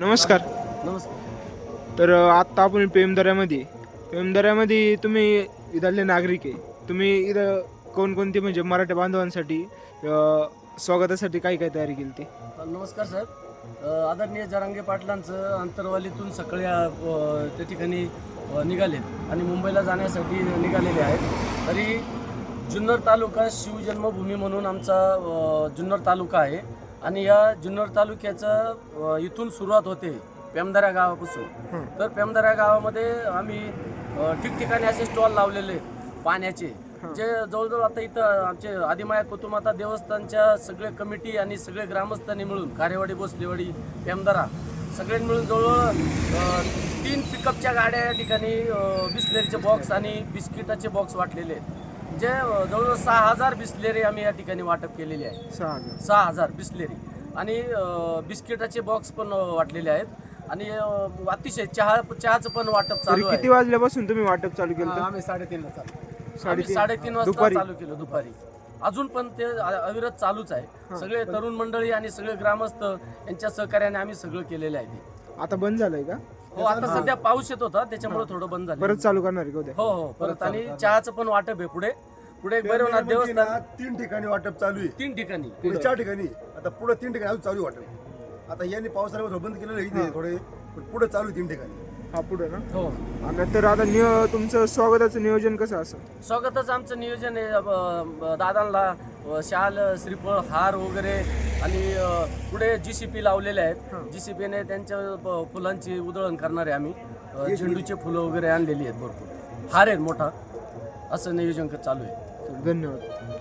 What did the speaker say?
नमस्कार. नमस्कार. तर अ, आत्ता आपण पेमदऱ्यामध्ये पेमदऱ्यामध्ये तुम्ही इथले नागरिक आहे. तुम्ही इथं कोणकोणती म्हणजे मराठी बांधवांसाठी अ, स्वागतासाठी काय काय तयारी केली ती? नमस्कार सर अ, आदरणीय जरांगे पाटलांचं आंतरवालीतून सगळे अ, त्या ठिकाणी अ, निघालेत आणि मुंबईला जाण्यासाठी निघालेले आहेत. तरी जुन्नर तालुका शिवजन्मभूमी म्हणून आमचा अ, जुन्नर तालुका आहे. आणि या जुन्नर तालुक्याचं इथून सुरुवात होते पेमदरा गावापासून. तर पेमदरा गावामध्ये आम्ही ठिकठिकाणी असे स्टॉल लावलेले आहेत पाण्याचे. जे जवळजवळ आता इथं आमचे आदिमाया कुतुमाता देवस्थानच्या सगळे कमिटी आणि सगळे ग्रामस्थांनी मिळून कार्यवाडी बसलेवाडी पेमदरा सगळ्यांनी मिळून जवळजवळ तीन पिकअपच्या गाड्या या ठिकाणी बिस्लेरीचे बॉक्स आणि बिस्किटाचे बॉक्स वाटलेले आहेत जे जवळजवळ सहा हजार बिस्लेरी आम्ही या ठिकाणी वाटप केलेली आहे. सहा हजार. सहा हजार बिस्लेरी. आणि बिस्किटाचे बॉक्स पण वाटलेले आहेत. आणि अतिशय चहा चहाचं पण वाटप तरी चालू आहे. किती वाजल्यापासून तुम्ही वाटप चालू केलं आम्ही साडेतीनला चालू. आम्ही साडेतीन. वाजता दुपारी. चालू केलं दुपारी. अजून पण ते अ- अविरत चालूच आहे. सगळे तरुण मंडळी आणि सगळे ग्रामस्थ यांच्या सहकार्याने आम्ही सगळं केलेलं आहे ते. आता बंद झालंय का? हो आता सध्या पाऊस येत होता त्याच्यामुळे थोडं बंद झालं परत चालू करणार आहे का उद्या? हो हो परत आणि चहाचं पण वाटप आहे पुढे. पुढे एक भैरवनाथ देवस्थान. तीन ठिकाणी वाटप चालू आहे. तीन ठिकाणी. पुढे चार ठिकाणी. आता पुढे तीन ठिकाणी अजून चालू आहे वाटप. आता यांनी पावसाळ्यावर थोडं बंद केलेलं आहे इथे थोडे पण पुढे चालू आहे तीन ठिकाणी. हा पुढे ना? हो. आणि तर आता नियो तुमचं स्वागताचं नियोजन कसं असं? स्वागतच आमचं नियोजन आहे अ, ब- दादांना अ, शाल श्रीफळ हार वगैरे आणि अ, पुढे जी सी पी लावलेले आहेत. जी सी पीने त्यांच्या फुलांची उधळण करणार आहे आम्ही. अ, झेंडूचे फुलं वगैरे आणलेली आहेत भरपूर. हार आहेत मोठा. असं नियोजन क- चालू आहे. धन्यवाद.